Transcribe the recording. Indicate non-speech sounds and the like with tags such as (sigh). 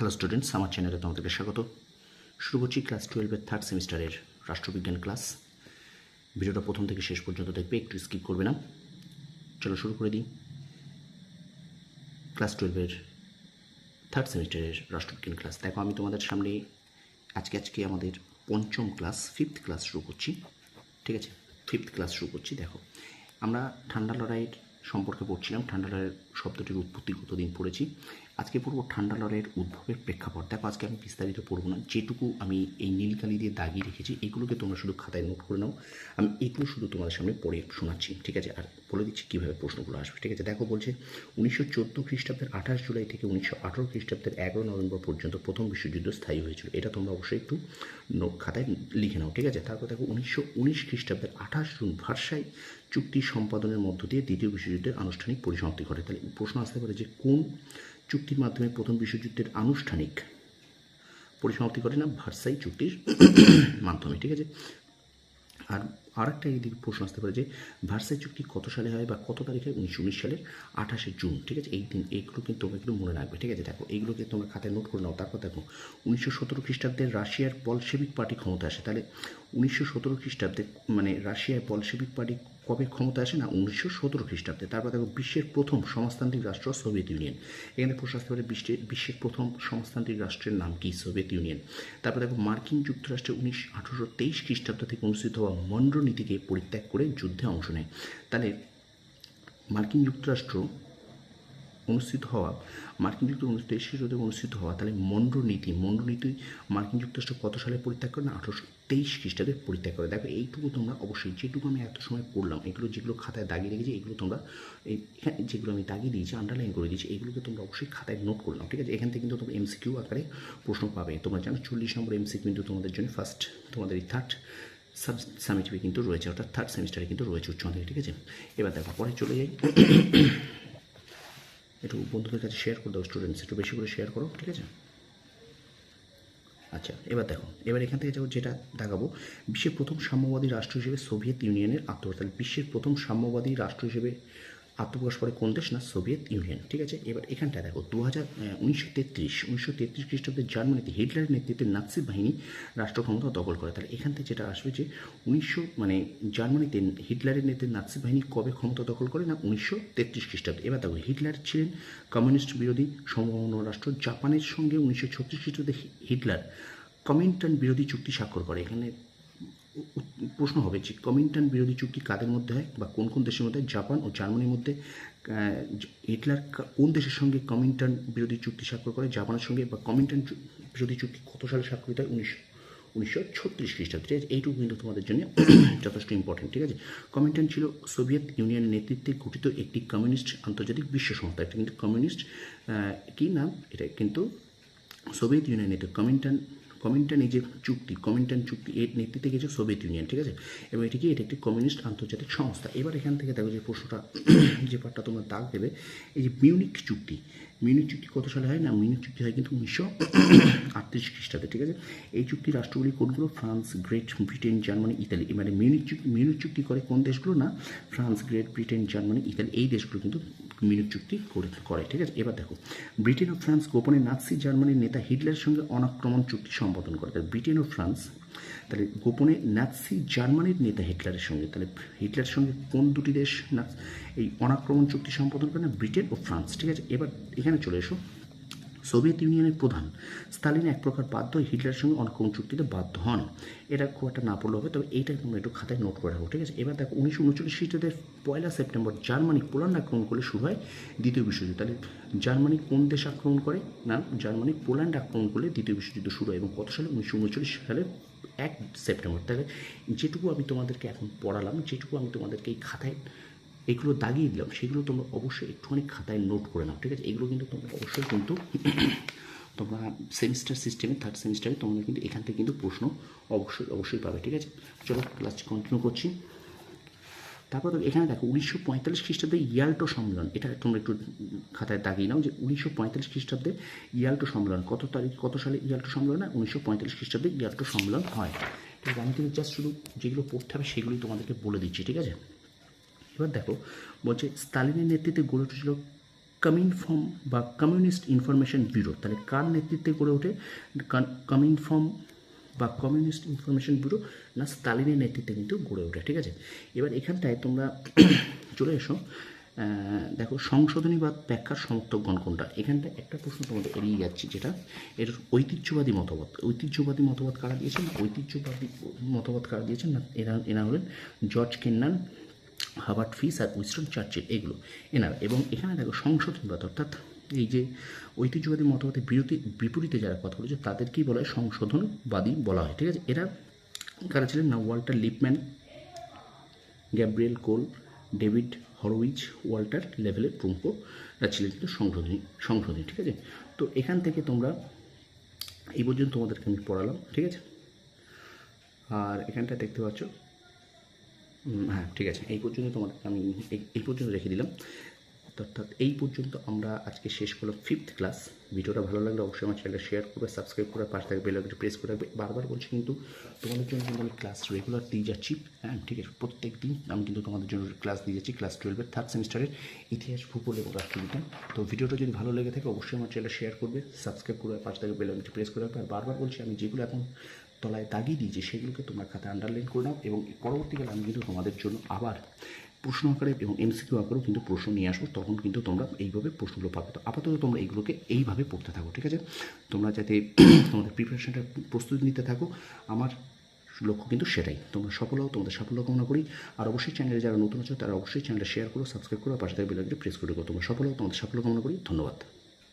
Hello students আমার চ্যানেলে তোমাদেরকে স্বাগত। শুরু করছি ক্লাস টুয়েলভের থার্ড সেমিস্টারের রাষ্ট্রবিজ্ঞান ক্লাস ভিডিওটা প্রথম থেকে শেষ পর্যন্ত দেখবে, একটু স্কিপ করবে না। চলো শুরু করে দিই। ক্লাস টুয়েলভের থার্ড সেমিস্টারের রাষ্ট্রবিজ্ঞান ক্লাস দেখো, আমি তোমাদের সামনে আজকে আজকে আমাদের পঞ্চম ক্লাস ফিফথ ক্লাস শুরু করছি। ঠিক আছে? ফিফথ ক্লাস শুরু করছি, দেখো। আমরা ঠান্ডা লড়াইয়ের সম্পর্কে পড়ছিলাম। ঠান্ডা লড়াইয়ের শব্দটির উৎপত্তি কতদিন পড়েছি? আজকে পড়ব ঠান্ডা লড়াইয়ের উদ্ভবের প্রেক্ষাপট। দেখো, আজকে আমি বিস্তারিত পড়ব না। যেটুকু আমি এই নীলকালি দিয়ে দাগিয়ে রেখেছি, এগুলোকে তোমরা শুধু খাতায় নোট করে নাও। আমি এগুলো শুধু তোমাদের সামনে পড়ে শোনাচ্ছি, ঠিক আছে? আর বলে দিচ্ছি কীভাবে প্রশ্নগুলো আসবে, ঠিক আছে? দেখো, বলছে, উনিশশো চোদ্দ খ্রিস্টাব্দের আঠাশ জুলাই থেকে উনিশশো আঠারো খ্রিস্টাব্দের এগারো নভেম্বর পর্যন্ত প্রথম বিশ্বযুদ্ধ স্থায়ী হয়েছিল। এটা তোমরা অবশ্যই একটু নোট খাতায় লিখে নাও, ঠিক আছে? তারপর দেখো, উনিশশো উনিশ খ্রিস্টাব্দের আঠাশ জুন ভার্সাই চুক্তি সম্পাদনের মধ্য দিয়ে দ্বিতীয় বিশ্বযুদ্ধের আনুষ্ঠানিক পরিসমাপ্তি ঘটে। তাহলে প্রশ্ন আসতে পারে যে কোন চুক্তির মাধ্যমে প্রথম বিশ্বযুদ্ধের আনুষ্ঠানিক পরিসমাপ্তি ঘটে না, ভার্সাই চুক্তির মাধ্যমে, ঠিক আছে? আর আরেকটা এদিকে প্রশ্ন আসতে পারে যে, ভার্সাই চুক্তি কত সালে হয় বা কত তারিখে? উনিশশো উনিশ সালের আঠাশে জুন, ঠিক আছে? এই দিন এইগুলো কিন্তু তোমরা একটু মনে রাখবে, ঠিক আছে? দেখো এইগুলোকে তোমরা খাতায় নোট করে নাও। তারপর দেখো, উনিশশো সতেরো খ্রিস্টাব্দের রাশিয়ার বলশেবিক পার্টি ক্ষমতা আসে। তাহলে উনিশশো সতেরো খ্রিস্টাব্দে মানে রাশিয়ায় বলশেবিক পার্টি কবে ক্ষমতা আসে না? উনিশশো সতেরো খ্রিস্টাব্দে। তারপর দেখো, বিশ্বের প্রথম সমাজতান্ত্রিক রাষ্ট্র সোভিয়েত ইউনিয়ন। এখানে প্রশ্ন আসতে পারে বিশ্বের বিশ্বের প্রথম সমাজতান্ত্রিক রাষ্ট্রের নাম কি? Soviet Union. তারপর দেখো, মার্কিন যুক্তরাষ্ট্রে উনিশ আঠারোশো তেইশ খ্রিস্টাব্দ থেকে অনুষ্ঠিত হওয়া মন্ড্র নীতিকে পরিত্যাগ করে যুদ্ধে অংশ নেয়। তাহলে মার্কিন যুক্তরাষ্ট্র অনুষ্ঠিত হওয়া, মার্কিন যুক্তরাষ্ট্র তেইশ খ্রিস্টাব্দে অনুষ্ঠিত হওয়া, তাহলে মন্ড্রো নীতি মন্ড্রো নীতি মার্কিন যুক্তরাষ্ট্র কত সালে পরিত্যাগ করে? না, আঠারোশো তেইশ খ্রিস্টাব্দে পরিত্যাগ করে। দেখো, এইটুকু তোমরা অবশ্যই, যেটুকু আমি এত সময় পড়লাম, এগুলো যেগুলো খাতায় দাগিয়ে রেখেছি, এগুলো তোমরা এই এখানে যেগুলো আমি দাগিয়ে দিয়েছি আন্ডারলাইন করে দিয়েছি, এগুলোকে তোমরা অবশ্যই খাতায় নোট করলাম ঠিক আছে? এখান থেকে কিন্তু তোমরা এমসিকিউ আকারে প্রশ্ন পাবে। তোমরা জানো, চল্লিশ নম্বর এমসিকিউ কিন্তু তোমাদের জন্য ফার্স্ট তোমাদের এই থার্ড সাব সামিটিভে কিন্তু রয়েছে, অর্থাৎ থার্ড সেমিস্টারে কিন্তু রয়েছে উচ্চ ঠিক আছে? এবার দেখো, পরে চলে যাই। একটু বন্ধুদের কাছে শেয়ার করে দাও স্টুডেন্টস একটু বেশি করে শেয়ার করো, ঠিক আছে? আচ্ছা এবার দেখো, এবার এখান থেকে যাব, যেটা দেখাবো, বিশ্বের প্রথম সাম্যবাদী রাষ্ট্র হিসেবে সোভিয়েত ইউনিয়নের আত্মহত্যা বিশ্বের প্রথম সাম্যবাদী রাষ্ট্র হিসেবে আত্মপ্রকাশ করে কোন দেশ না সোভিয়েত ইউনিয়ন, ঠিক আছে? এবার এখানটা দেখো দু হাজার উনিশশো তেত্রিশ উনিশশো তেত্রিশ খ্রিস্টাব্দে জার্মানিতে হিটলারের নেতৃত্বে নাৎসি বাহিনী রাষ্ট্র ক্ষমতা দখল করে। তাহলে এখান থেকে যেটা আসবে যে উনিশশো মানে জার্মানিতে হিটলারের নেতৃত্বে নাৎসি বাহিনী কবে ক্ষমতা দখল করে না? উনিশশো তেত্রিশ খ্রিস্টাব্দে। এবার দেখো, হিটলার ছিলেন কমিউনিস্ট বিরোধী সমমন রাষ্ট্র, জাপানের সঙ্গে উনিশশো ছত্রিশ খ্রিস্টাব্দে হিটলার কমিন্টান বিরোধী চুক্তি স্বাক্ষর করে। এখানে প্রশ্ন হবে যে কমিন্টান বিরোধী চুক্তি কাদের মধ্যে হয় বা কোন কোন দেশের মধ্যে জাপান ও জার্মানির মধ্যে হিটলার কোন দেশের সঙ্গে কমিন্টান বিরোধী চুক্তি স্বাক্ষর করে? জাপানের সঙ্গে বা কমিন্টান বিরোধী চুক্তি কত সালে স্বাক্ষরিত হয়? উনিশশো উনিশশো ছত্রিশ আছে এইটুকু কিন্তু তোমাদের জন্য (coughs) যথেষ্ট ইম্পর্টেন্ট ঠিক আছে? কমিন্টান ছিল সোভিয়েত ইউনিয়নের নেতৃত্বে গঠিত একটি কমিউনিস্ট আন্তর্জাতিক বিশ্ব সংস্থা। এটা কিন্তু কমিউনিস্ট কি নাম? এটা কিন্তু সোভিয়েত ইউনিয়নের নেতৃত্ব কমিন্টান কমিন্টান এই যে চুক্তি কমিন্টান চুক্তি, এর নেতৃত্বে গেছে সোভিয়েত ইউনিয়ন, ঠিক আছে? এবং এটি কি? এটা একটি কমিউনিস্ট আন্তর্জাতিক সংস্থা। এবার এখান থেকে দেখো যে প্রশ্নটা, যে পার্টটা তোমরা দাগ দেবে, এই যে মিউনিক চুক্তি মিউনিক চুক্তি কত সালে হয়? না, মিউনিক চুক্তি হয় কিন্তু উনিশশো আটত্রিশ খ্রিস্টাব্দে, ঠিক আছে? এই চুক্তি রাষ্ট্রগুলি কোনগুলো? France, Great, Britain, Germany, Italy. মানে মিউনিক চুক্তি মিউনিক চুক্তি করে কোন দেশগুলো? না, France, Great, Britain, Germany, Italy. এই দেশগুলো কিন্তু মিউনিক চুক্তি করে করে, ঠিক আছে? এবার দেখো, ব্রিটেন ও ফ্রান্স গোপনে নাৎসি জার্মানির নেতা হিটলারের সঙ্গে অনাক্রমণ চুক্তি সম্পাদন করে। ব্রিটেন ও ফ্রান্স, তাহলে গোপনে নাৎসি জার্মানির নেতা হিটলারের সঙ্গে, তাহলে হিটলারের সঙ্গে কোন দুটি দেশ এই অনাক্রমণ চুক্তি সম্পাদন করে না, ব্রিটেন ও ফ্রান্স, ঠিক আছে? এবার এখানে চলে এসো। সোভিয়েত ইউনিয়নের প্রধান। স্তালিন এক প্রকার বাধ্য হিটলারের সঙ্গে অনাক্রমণ চুক্তিতে বাধ্য হন। এটা খুব একটা না পড়লে হবে, তবে এইটা তোমরা একটু খাতায় নোট করে রাখো ঠিক আছে? এবার দেখো, উনিশশো উনচল্লিশ খ্রিস্টাব্দের পয়লা সেপ্টেম্বর জার্মানি পোল্যান্ড আক্রমণ করলে শুরু হয় দ্বিতীয় বিশ্বযুদ্ধ। তাহলে জার্মানি কোন দেশ আক্রমণ করে? না, জার্মানি পোল্যান্ড আক্রমণ করলে দ্বিতীয় বিশ্বযুদ্ধ শুরু হয় এবং কত সালে? উনিশশো উনচল্লিশ সালে এক সেপ্টেম্বর। তাহলে যেটুকু আমি তোমাদেরকে এখন পড়ালাম, যেটুকু আমি তোমাদেরকে এই খাতায় এগুলো দাগিয়ে দিলাম, সেগুলো তোমরা অবশ্যই একটুখানি খাতায় নোট করে নাও, ঠিক আছে? এগুলো কিন্তু তোমরা অবশ্যই কিন্তু (clears throat) তোমরা সেমিস্টার সিস্টেমে থার্ড সেমিস্টারে তোমরা কিন্তু এখান থেকে কিন্তু প্রশ্ন অবশ্যই অবশ্যই পাবে, ঠিক আছে? চলো ক্লাস কন্টিনিউ করছি। তারপর এখানে দেখো, উনিশশো পঁয়তাল্লিশ খ্রিস্টাব্দে ইয়াল্টো সম্মেলন, এটা তোমরা একটু খাতায় দাগিয়ে নাও যে উনিশশো পঁয়তাল্লিশ খ্রিস্টাব্দে ইয়াল্টো সম্মেলন, কত তারিখ, কত সালে ইয়াল্টো সম্মেলন না? উনিশশো পঁয়তাল্লিশ খ্রিস্টাব্দে ইয়াল্টো সম্মেলন হয়। ঠিক আছে, আমি কিন্তু জাস্ট শুধু যেগুলো পড়তে হবে সেগুলোই তোমাদেরকে বলে দিচ্ছি, ঠিক আছে? এবার দেখো, বলছে স্তালিনের নেতৃত্বে গড়ে উঠেছিল কমিনফর্ম বা কমিউনিস্ট ইনফরমেশন ব্যুরো। তাহলে কার নেতৃত্বে গড়ে ওঠে? কমিনফর্ম বা কমিউনিস্ট ইনফরমেশন ব্যুরো না স্টালিনের নেতৃত্বে কিন্তু গড়ে ওঠে, ঠিক আছে? এবার এখানটায় তোমরা (coughs) চলে এসো। দেখো, সংশোধনী বা ব্যাখ্যার সমর্থকগণ কোনটা? এখানটা একটা প্রশ্ন তোমাদের এড়িয়ে যাচ্ছি, যেটা এর ঐতিহ্যবাদী মতবাদ। ঐতিহ্যবাদী মতবাদ কারা দিয়েছেন? ঐতিহ্যবাদী মতবাদ কারা দিয়েছেন? না, এরা এরা হলেন জর্জ কেন্নান হাবার্ট ফিস আর উইস্টন চার্চিল এগুলো এনারা। এবং এখানে দেখো সংশোধনবাদ অর্থাৎ এই যে ঐতিহ্যবাদী মতবাদের বিরতি, বিপরীতে যারা কথা বলেছে তাদেরকেই বলা হয় সংশোধনবাদী বলা হয়, ঠিক আছে? এরা কারা ছিলেন না? Walter Lippmann, Gabriel Cole, David Horwich, Walter লেভেলের প্রমুখরা ছিলেন কিন্তু সংশোধনী সংশোধনী, ঠিক আছে? তো এখান থেকে তোমরা এই পর্যন্ত তোমাদেরকে আমি পড়ালাম, ঠিক আছে? আর এখানটা দেখতে পাচ্ছ হ্যাঁ ঠিক আছে। এই পর্যন্ত তোমাদেরকে আমি এই- পর্যন্ত রেখে দিলাম। অর্থাৎ এই পর্যন্ত আমরা আজকে শেষ করলাম ফিফথ ক্লাস ভিডিওটা ভালো লাগলে অবশ্যই আমার চ্যানেলটা শেয়ার করবে সাবস্ক্রাইব করে, পাশে থাকবে বেল আইকনটি প্রেস করে রাখবে। বারবার বলছি কিন্তু তোমাদের জন্য কিন্তু আমি ক্লাস রেগুলার দিয়ে যাচ্ছি। হ্যাঁ ঠিক আছে প্রত্যেক দিন আমি কিন্তু তোমাদের জন্য ক্লাস দিয়ে যাচ্ছি ক্লাস টুয়েলভের থার্ড সেমিস্টারের ইতিহাস, ভূগোল এবং রাষ্ট্রবিজ্ঞান। তো ভিডিওটা যদি ভালো লেগে থাকে, অবশ্যই আমার চ্যানেলটা শেয়ার করবে সাবস্ক্রাইব করে, পাশে থাকবে বেল আইকনটি প্রেস করে রাখবে। আর বারবার বলছি, আমি যেগুলো এখন তলায় দাগিয়ে দিয়েছি সেগুলোকে তোমরা খাতায় আন্ডারলাইন করে নাও এবং পরবর্তীকালে আমি কিন্তু তোমাদের জন্য আবার প্রশ্ন আকারে এবং এমসিকিউ আকারেও কিন্তু প্রশ্ন নিয়ে আসব, তখন কিন্তু তোমরা এইভাবে প্রশ্নগুলো পাবে। তো আপাতত তোমরা এইগুলোকে এইভাবে পড়তে থাকো, ঠিক আছে? তোমরা যাতে (clears throat) তোমাদের প্রিপারেশনটা প্রস্তুতি নিতে থাকো, আমার লক্ষ্য কিন্তু সেটাই। তোমরা সফল হও, তোমাদের সাফল্য কামনা করি। আর অবশ্যই চ্যানেলে যারা নতুন আছো, তারা অবশ্যই চ্যানেলটা শেয়ার করো সাবস্ক্রাইব করো পাশে থাকবে প্রেস করো তোমরা সফল হও, তোমাদের সাফল্য কামনা করি। ধন্যবাদ।